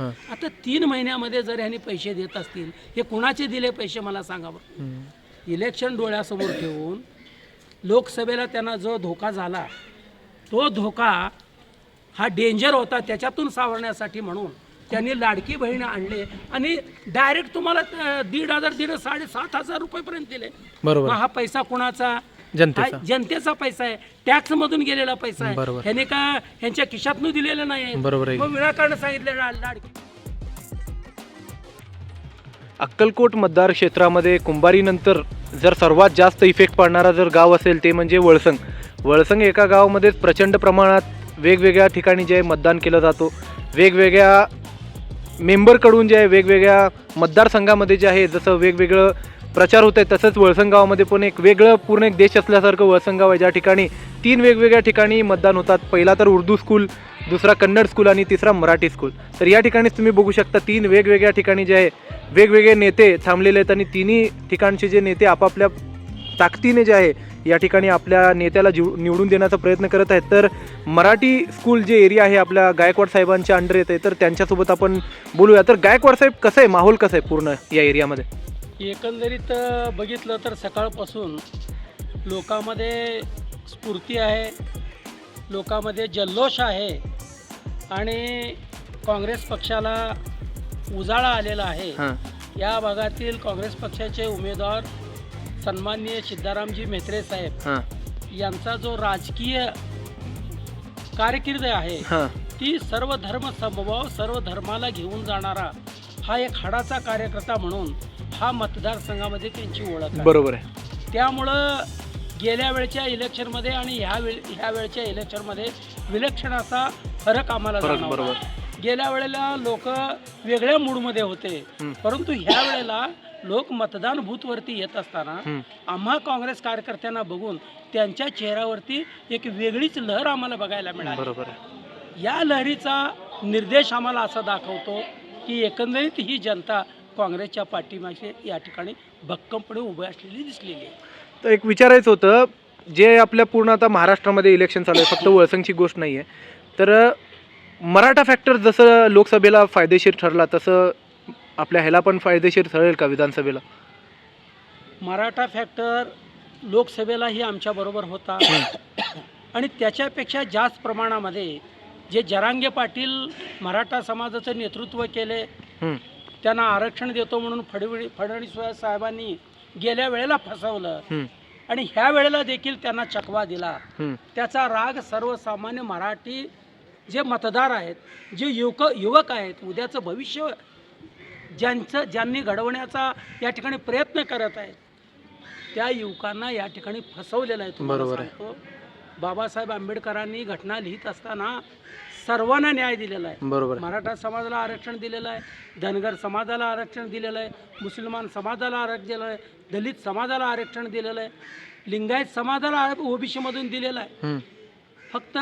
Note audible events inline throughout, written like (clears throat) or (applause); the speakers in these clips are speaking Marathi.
आता तीन महिन्यामध्ये जर ह्यांनी पैसे देत असतील हे कुणाचे दिले पैसे मला सांगावं हम्म. इलेक्शन डोळ्यासमोर ठेवून लोकसभेला त्यांना जो धोका झाला तो धोका हा डेंजर होता त्याच्यातून सावरण्यासाठी म्हणून. त्यांनी लाडकी बहीण आणले आणि डायरेक्ट तुम्हाला दीड हजार दीड साडेसात हजार रुपयेपर्यंत दिले. बरोबर. हा पैसा कुणाचा? जनतेचा. हा जनतेचा पैसा आहे. टॅक्स मधून गेलेला पैसा आहे. बरोबर. ह्याने का ह्यांच्या खिशातनं दिलेला नाही बरोबर आहे. मग विनाकारण सांगितलं लाडकी अक्कलकोट मतदार क्षेत्रामध्ये कुंभारीनंतर जर सर्वात जास्त इफेक्ट पडणारा जर गाव असेल ते म्हणजे वळसंग. वळसंग एका गावामध्येच प्रचंड प्रमाणात वेगवेगळ्या ठिकाणी जे आहे मतदान केलं जातो. वेगवेगळ्या मेंबरकडून जे आहे वेगवेगळ्या मतदारसंघामध्ये जे आहे जसं वेगवेगळं प्रचार होत आहे. तसंच वळसंगावामध्ये पण एक वेगळं पूर्ण एक देश असल्यासारखं वळसंगाव आहे. ज्या ठिकाणी तीन वेगवेगळ्या ठिकाणी मतदान होतात. पहिला तर उर्दू स्कूल दुसरा कन्नड स्कूल आणि तिसरा मराठी स्कूल तर या ठिकाणीच तुम्ही बघू शकता तीन वेगवेगळ्या ठिकाणी जे आहे वेगवेगळे नेते थांबलेले आहेत आणि तिन्ही ठिकाणचे जे नेते आपापल्या ताकदीने जे आहे या ठिकाणी आपल्या नेत्याला जीव निवडून देण्याचा प्रयत्न करत आहेत. तर मराठी स्कूल जे एरिया आहे आपल्या गायकवाड साहेबांच्या अंडर येत आहे. तर त्यांच्यासोबत आपण बोलूया. तर गायकवाड साहेब कसं आहे? माहोल कसं आहे पूर्ण या एरियामध्ये एकंदरीत बघितलं तर सकाळपासून लोकांमध्ये स्फूर्ती आहे लोकांमध्ये जल्लोष आहे आणि काँग्रेस पक्षाला उजाळा आलेला आहे. हां. या भागातील काँग्रेस पक्षाचे उमेदवार सन्माननीय सिद्धारामजी म्हेत्रे साहेब यांचा जो राजकीय कारकीर्द आहे ती सर्व धर्म समभाव सर्व धर्माला घेऊन जाणारा हा एक हाडाचा कार्यकर्ता म्हणून हा मतदारसंघामध्ये त्यांची ओळख आहे बरोबर आहे त्यामुळं गेल्या वेळच्या इलेक्शनमध्ये आणि ह्या वेळ ह्या वेळच्या इलेक्शनमध्ये विलक्षण असा फरक आम्हाला फरक, जाणवला. बरोबर. गेल्या वेळेला लोक वेगळ्या मूडमध्ये होते हं. परंतु ह्या वेळेला लोक मतदान बूथवरती येत असताना हं. आम्हा काँग्रेस कार्यकर्त्यांना बघून त्यांच्या चेहऱ्यावरती एक वेगळीच लहर आम्हाला बघायला मिळाली बरोबर आहे या लहरीचा निर्देश आम्हाला असा दाखवतो की एकंदरीत ही जनता काँग्रेसच्या पाठीमागे या ठिकाणी भक्कमपणे उभी असलेली दिसलेली आहे. तर एक विचारायचं होतं जे आपल्या पूर्ण आता महाराष्ट्रामध्ये इलेक्शन चालू आहे फक्त वळसंगची गोष्ट नाही आहे तर मराठा फॅक्टर जसं लोकसभेला फायदेशीर ठरला तसं आपल्या ह्याला पण फायदेशीर ठरेल का विधानसभेला? मराठा फॅक्टर लोकसभेलाही आमच्याबरोबर होता. आणि त्याच्यापेक्षा जास्त प्रमाणामध्ये जे जरांगे पाटील मराठा समाजाचं नेतृत्व केले त्यांना आरक्षण देतो म्हणून फडवी फडणवीस साहेबांनी गेल्या वेळेला फसवलं. आणि ह्या वेळेला देखील त्यांना चकवा दिला. त्याचा राग सर्वसामान्य मराठी जे मतदार आहेत जे युवक युवक आहेत उद्याचं भविष्य ज्यांचं ज्यांनी घडवण्याचा या ठिकाणी प्रयत्न करत आहेत त्या युवकांना या ठिकाणी फसवलेलं आहे. तुम्हाला बरोबर आहे. सांगतो. बाबासाहेब आंबेडकरांनी घटना लिहित असताना सर्वांना न्याय दिलेला आहे बरोबर. मराठा समाजाला आरक्षण दिलेलं आहे धनगर समाजाला आरक्षण दिलेलं आहे मुसलमान समाजाला आरक्षण दिलेलं आहे दलित समाजाला आरक्षण दिलेलं आहे लिंगायत समाजाला ओबीसीमधून दिलेलं आहे. फक्त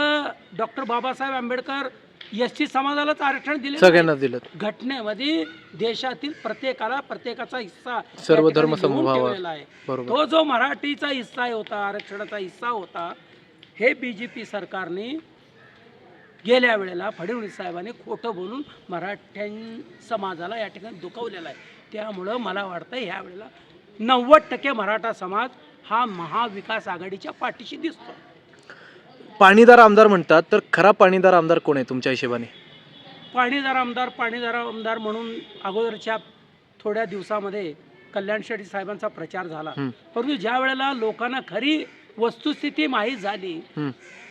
doctor Babasaheb Ambedkar S T समाजालाच आरक्षण दिले. सगळ्यांना दिलं घटनेमध्ये देशातील प्रत्येकाला प्रत्येकाचा हिस्सा सर्व धर्म आहे तो जो मराठीचा हिस्सा होता आरक्षणाचा हिस्सा होता हे बी जे पी सरकारने गेल्या वेळेला फडणवीस साहेबांनी खोटं बोलून मराठ्यां समाजाला या ठिकाणी दुखवलेलं आहे. त्यामुळं मला वाटतं ह्या वेळेला नव्वद टक्के मराठा समाज हा महाविकास आघाडीच्या पाठीशी दिसतो पाणीदार आमदार म्हणतात तर खरा पाणीदार आमदार कोण आहे तुमच्या हिशोबाने? पाणीदार आमदार पाणीदार आमदार म्हणून अगोदरच्या थोड्या दिवसामध्ये कल्याण शेट्टी साहेबांचा प्रचार झाला. परंतु ज्या वेळेला लोकांना खरी वस्तुस्थिती माहीत झाली.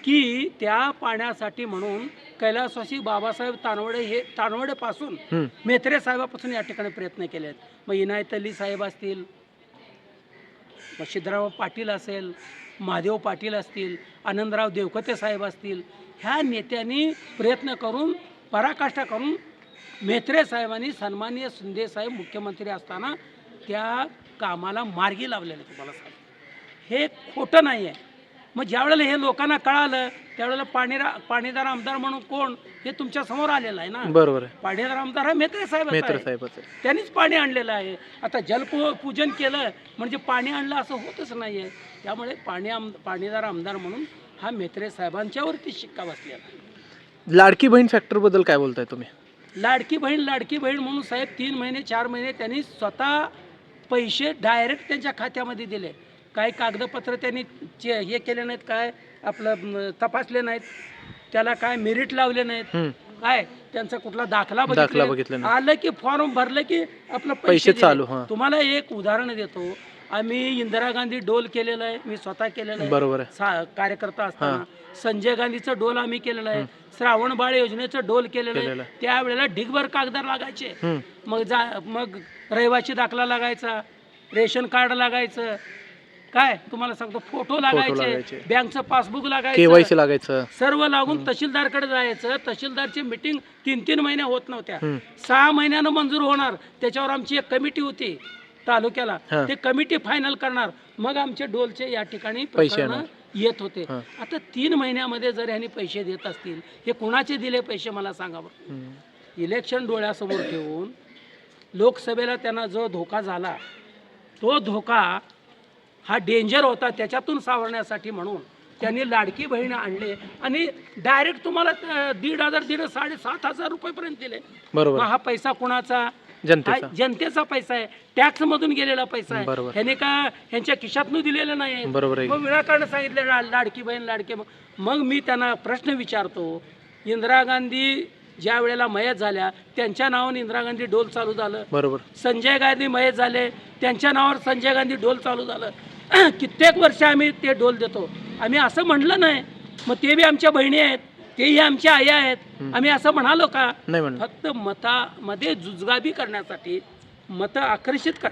की त्या पाण्यासाठी म्हणून कैलासवासी बाबासाहेब तानवडे हे तानवडेपासून मेत्रे साहेबापासून या ठिकाणी प्रयत्न केले आहेत. मग इनायत अली साहेब असतील मग सिद्धराम पाटील असेल महादेव पाटील असतील आनंदराव देवकते साहेब असतील ह्या नेत्यांनी प्रयत्न करून पराकाष्ठा करून मेत्रे साहेबांनी सन्माननीय शिंदे साहेब मुख्यमंत्री असताना त्या कामाला मार्गी लावलेलं तुम्हाला हे खोटं नाही आहे. मग ज्या वेळेला हे लोकांना कळालं त्यावेळेला पाणीरा पाणीदार आमदार म्हणून कोण? हे तुमच्यासमोर आलेलं आहे ना? बरोबर पाणीदार आमदार हा मेत्रे साहेब त्यांनीच पाणी आणलेलं आहे. आता जलपू पूजन केलं म्हणजे पाणी आणलं असं होतच नाही आहे त्यामुळे पाणी आम पाणीदार आमदार म्हणून हा मेत्रे साहेबांच्यावरती शिक्का बसलेला आहे. लाडकी बहीण फॅक्टरबद्दल काय बोलताय तुम्ही? लाडकी बहीण लाडकी बहीण म्हणून साहेब तीन महिने चार महिने त्यांनी स्वतः पैसे डायरेक्ट त्यांच्या खात्यामध्ये दिले. काही कागदपत्र त्यांनी चे हे केले नाहीत काय आपलं तपासले नाहीत. त्याला काय मेरिट लावले नाहीत. काय? त्यांचा कुठला दाखला दाखला बघितला नाही. आलं की फॉर्म भरलं की आपलं पैसे दिले. चालू, हां. तुम्हाला एक उदाहरण देतो. आम्ही इंदिरा गांधी डोल केलेलं आहे. मी स्वतः केलेलं आहे. बरोबर आहे. सा- कार्यकर्ता असताना. संजय गांधीचं डोल आम्ही केलेलं आहे. श्रावण बाळ योजनेचं डोल केलेलं केलेलं आहे. त्यावेळेला ढिगभर कागदार लागायचे. हम्म. मग जा मग रहिवासी दाखला लागायचा. रेशन कार्ड लागायचं. काय तुम्हाला सांगतो फोटो लागायचे. लागायचे बँकचं पासबुक लागायचं लागायचं सर्व लागून तहसीलदारकडे जायचं तहसीलदारची मिटिंग तीन तीन महिने होत नव्हत्या हम्म. सहा महिन्यानं मंजूर होणार त्याच्यावर आमची एक कमिटी होती तालुक्याला हा. ते कमिटी फायनल करणार मग आमचे डोलचे या ठिकाणी पैसे प्रकरणं येणार. येत होते हा. आता तीन महिन्यामध्ये जर ह्यांनी पैसे देत असतील हे कुणाचे दिले पैसे मला सांगा बरं हम्म. इलेक्शन डोळ्यासमोर ठेवून लोकसभेला त्यांना जो धोका झाला तो धोका हा डेंजर होता त्याच्यातून सावरण्यासाठी म्हणून. त्यांनी लाडकी बहीण आणले आणि डायरेक्ट तुम्हाला दीड हजार दीड साडेसात हजार रुपयेपर्यंत दिले. बरोबर. हा पैसा कुणाचा? जनतेचा. जनतेचा पैसा आहे. टॅक्स मधून गेलेला पैसा आहे. ह्याने का ह्यांच्या खिशातनं दिलेलं नाही. बरोबर मग विनाकारण सांगितलं लाडकी बहीण लाडके. मग मी त्यांना प्रश्न विचारतो इंदिरा गांधी ज्या वेळेला मयत झाल्या त्यांच्या नावाने इंदिरा गांधी डोल चालू झालं? बरोबर. संजय गांधी मयत झाले त्यांच्या नावावर संजय गांधी डोल चालू झालं. (clears throat) कित्येक वर्ष आम्ही ते डोल देतो. आम्ही असं म्हणलं नाही मग ते बी आमच्या बहिणी आहेत तेही आमच्या आई आहेत. आम्ही असं म्हणालो का नाही म्हणलं. फक्त मतामध्ये जुजगाबी करण्यासाठी मतं आकर्षित कर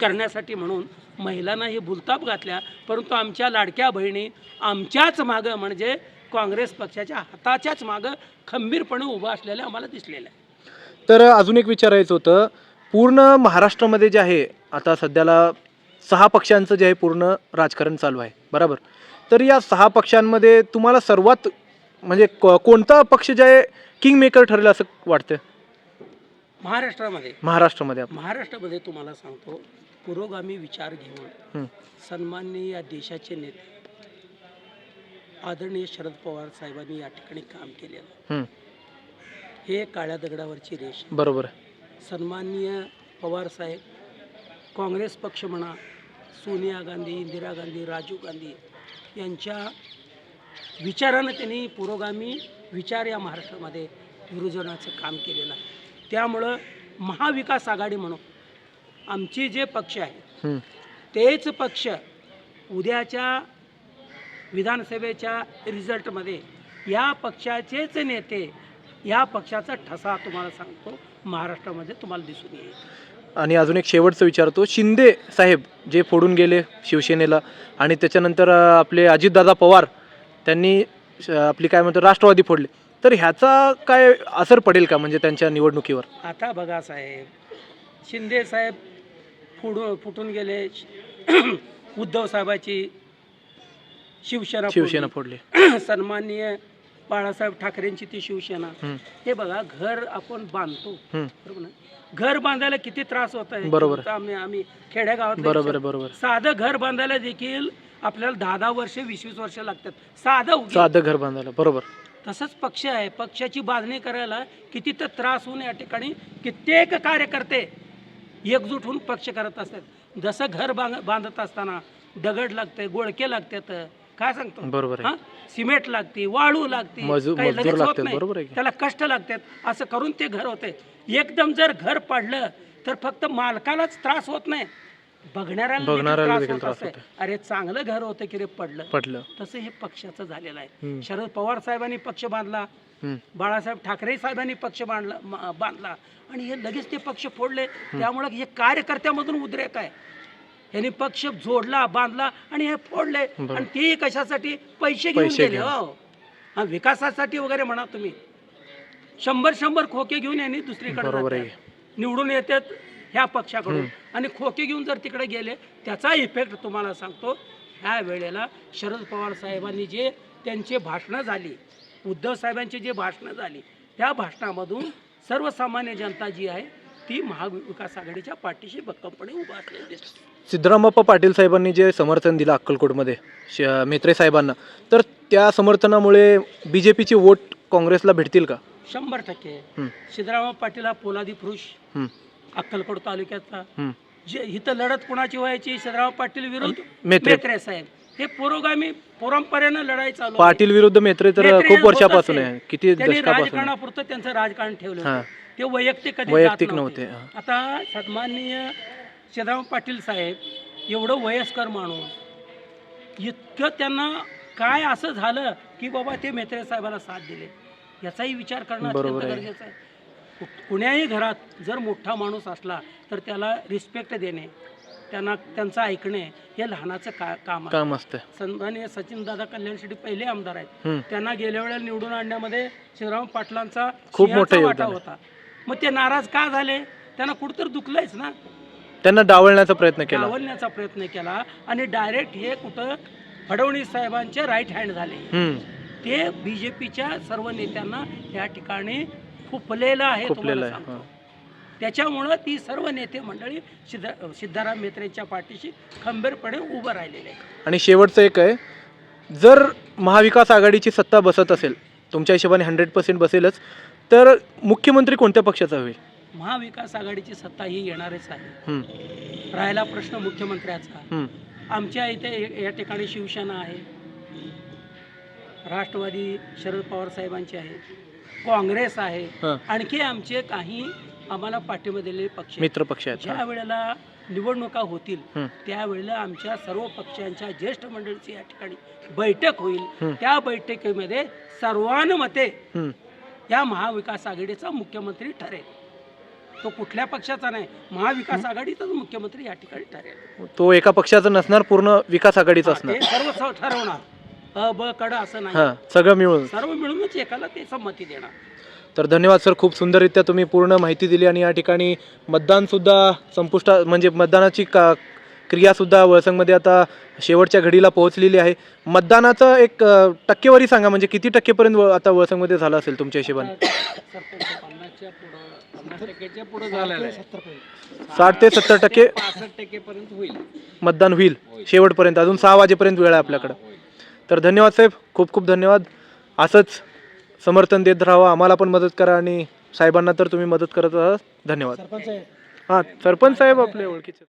करण्यासाठी म्हणून महिलांना ही भुलताप घातल्या. परंतु आमच्या लाडक्या बहिणी आमच्याच मागं म्हणजे काँग्रेस पक्षाच्या हाताच्याच मागं खंबीरपणे उभं असलेल्या आम्हाला दिसलेल्या आहे तर अजून एक विचारायचं होतं पूर्ण महाराष्ट्रामध्ये जे आहे आता सध्याला सहा पक्षांचं जे आहे पूर्ण राजकारण चालू आहे. बरोबर? तर या सहा पक्षांमध्ये तुम्हाला सर्वात म्हणजे को- कोणता पक्ष जे आहे किंग मेकर ठरेल असं वाटतं महाराष्ट्रामध्ये. महाराष्ट्रामध्ये आपण. महाराष्ट्रामध्ये तुम्हाला सांगतो पुरोगामी विचार घेऊन. सन्माननीय या देशाचे नेते आदरणीय शरद पवार साहेबांनी या ठिकाणी काम केलेलं. हं. हे काळ्या दगडावरची रेष. बरोबर आहे. सन्माननीय पवार साहेब काँग्रेस पक्ष म्हणा सोनिया गांधी इंदिरा गांधी राजीव गांधी यांच्या विचारानं त्यांनी पुरोगामी विचार या महाराष्ट्रामध्ये रुजवण्याचं काम केलेलं आहे त्यामुळं महाविकास आघाडी म्हणून आमचे जे पक्ष आहेत हं. तेच पक्ष उद्याच्या विधानसभेच्या रिझल्टमध्ये या पक्षाचेच नेते या पक्षाचा ठसा तुम्हाला सांगतो महाराष्ट्रामध्ये तुम्हाला दिसून येईल आणि अजून एक शेवटचं विचारतो शिंदे साहेब जे फोडून गेले शिवसेनेला आणि त्याच्यानंतर आपले अजितदादा पवार त्यांनी आपली काय म्हणतो राष्ट्रवादी फोडले. तर ह्याचा काय असर पडेल का म्हणजे त्यांच्या निवडणुकीवर? आता बघा साहेब शिंदे साहेब फुडून फुटून गेले. (clears throat) उद्धव साहेबाची शिवसेना शिवसेना फोडली. फोडली. (clears throat) सन्माननीय बाळासाहेब ठाकरेंची ती शिवसेना. हं. बघा घर आपण बांधतो. बरोबर ना? घर बांधायला किती त्रास होत आहे. बरोबर. आम्ही आम्ही खेड्यागावात बरोबर बरोबर. साधं घर बांधायला देखील आपल्याला दहा दहा वर्ष वीस वीस वर्ष लागतात. साधं. साधं घर बांधायला बरोबर. तसंच पक्ष आहे. पक्षाची बांधणी करायला किती तर त्रास होऊन या ठिकाणी कित्येक कार्यकर्ते एकजूट होऊन पक्ष करत असतात. जसं घर बांध बांधत असताना दगड लागते गोळके लागतात. काय सांगतो? बरोबर आहे. हा? सिमेंट लागते वाळू लागते मजू- काही मजदूर लगेच होत लागतात, नाही. बरोबर आहे की? त्याला कष्ट लागतात. असं करून ते घर होते. एकदम जर घर पडलं तर फक्त मालकालाच त्रास होत नाही. बघणाऱ्याला देखील बघणाऱ्याला त्रास देखील होत त्रास असते. होतो. अरे चांगलं घर होतं की रे पडलं. पटलं तसं हे पक्षाचं झालेलं आहे. शरद पवार साहेबांनी पक्ष बांधला. बाळासाहेब ठाकरे साहेबांनी पक्ष बांधला म- बांधला. आणि हे लगेच ते पक्ष फोडले. त्यामुळे हे कार्यकर्त्यामधून उद्रेक आहे. यांनी पक्ष जोडला बांधला आणि हे फोडले बरं. आणि ते कशासाठी पैसे घेऊन पैसे गेले घेऊन. हो हा विकासासाठी वगैरे म्हणा तुम्ही शंभर शंभर खोके घेऊन यांनी दुसरीकडे बरोबर जातात. आहे. निवडून येतात ह्या पक्षाकडून आणि खोके घेऊन जर तिकडे गेले त्याचा इफेक्ट तुम्हाला सांगतो ह्या वेळेला शरद पवार साहेबांनी जे त्यांचे भाषणं झाली उद्धव साहेबांची जे भाषणं झाली त्या भाषणामधून सर्वसामान्य जनता जी आहे ती महाविकास आघाडीच्या पाठीशी भक्कमपणे उभा असलेली दिसते सिद्धरामप्पा पाटील साहेबांनी जे समर्थन दिलं अक्कलकोटमध्ये श- मेत्रे साहेबांना तर त्या समर्थनामुळे बी जे पीचे वोट काँग्रेसला भेटतील का शंभर टक्के हं, सिद्धरामराव पाटील हा पोलादी पुरुष हं, अक्कलकोट तालुक्याचा हं. जे इथं लढत कुणाची व्हायची सिद्धरामराव पाटील विरुद्ध मेत्रे. मेत्रे साहेब हे पुरोगामी परंपरेनं लढाई चालू आहे. पाटील विरुद्ध मेत्रे तर मेत्रे खूप वर्षापासून. आहे किती त्यांनी दशकापासून आहे. राजकारणापुरतं त्यांचं राजकारण ठेवलं हा. होतं. ते वैयक्तिक कधी वैयक्तिक नव्हते. आता सन्माननीय सिद्धराम पाटील साहेब एवढं वयस्कर माणूस इतकं त्यांना काय असं झालं की बाबा ते मेत्रे साहेबाला साथ दिले? याचाही विचार करणं अत्यंत. गरजेचं आहे. कुण्याही घरात जर मोठा माणूस असला तर त्याला रिस्पेक्ट देणे त्यांना त्यांचं ऐकणे हे लहानाचं का काम काम असतं. सन्माननीय सचिन दादा कल्याण शेट्टी पहिले आमदार आहेत. त्यांना गेल्या वेळेला निवडून आणण्यामध्ये शिवराम पाटलांचा खूप मोठं वाटा होता. मग ते नाराज का झाले? त्यांना कुठंतरी दुखलंयच ना. त्यांना डावलण्याचा प्रयत्न केला. डावलण्याचा प्रयत्न केला आणि डायरेक्ट हे कुठं फडणवीस साहेबांचे राईट हँड झाले. हं, ते बीजेपीच्या सर्व नेत्यांना या ठिकाणी खुपलेलं आहे खुपलेलं तुम्हाला आहे सांगतो. हं. त्याच्यामुळं ती सर्व नेते मंडळी सिद्धा सिद्धाराम मेत्रेंच्या पाठीशी खंबीरपणे उभं राहिलेले आहे आणि शेवटचं एक आहे जर महाविकास आघाडीची सत्ता बसत असेल तुमच्या हिशोबाने हंड्रेड पर्सेंट बसेलच तर मुख्यमंत्री कोणत्या पक्षाचा होईल? महाविकास आघाडीची सत्ता ही येणारच आहे. राहिला प्रश्न मुख्यमंत्र्याचा. आमच्या इथे या ठिकाणी शिवसेना आहे. राष्ट्रवादी शरद पवार साहेबांची आहे. काँग्रेस आहे. हं. आणखी आमचे काही आम्हाला पाठिंबा दिलेले पक्ष आहेत. मित्र पक्ष आहेत ज्या वेळेला निवडणुका होतील. त्यावेळेला आमच्या सर्व पक्षांच्या ज्येष्ठ मंडळीची या ठिकाणी बैठक होईल. त्या बैठकीमध्ये सर्वानुमते या महाविकास आघाडीचा मुख्यमंत्री ठरेल. तो कुठल्या पक्षाचा नाही महाविकास आघाडीचाच मुख्यमंत्री या ठिकाणी ठरेल. तो एका पक्षाचा नसणार पूर्ण विकास आघाडीचा असणार. सर्व ठरवणार. अ ब कड असं नाही. हां सगळं मिळून. सर्व मिळूनच एकाला ते संमती देणार. तर धन्यवाद सर. खूप सुंदररित्या तुम्ही पूर्ण माहिती दिली आणि या ठिकाणी मतदानसुद्धा संपुष्टा म्हणजे मतदानाची का क्रियासुद्धा वळसंगमध्ये आता शेवटच्या घडीला पोहोचलेली आहे. मतदानाचं एक टक्केवारी सांगा म्हणजे किती टक्केपर्यंत व- आता वळसंगमध्ये झालं असेल तुमच्या हिशोबाने? पन्नासच्या पुढं पन्नास टक्क्याच्या पुढं झालेलं आहे साठ ते सत्तर टक्के पासष्ट टक्केपर्यंत होईल मतदान होईल शेवटपर्यंत. अजून सहा वाजेपर्यंत वेळ आहे आपल्याकडं. तर धन्यवाद साहेब. खूप खूप धन्यवाद. असंच समर्थन देत राहावं. आम्हाला पण मदत करा आणि साहेबांना तर तुम्ही मदत करत आहात धन्यवाद. हां सरपंच साहेब आपले ओळखीचे.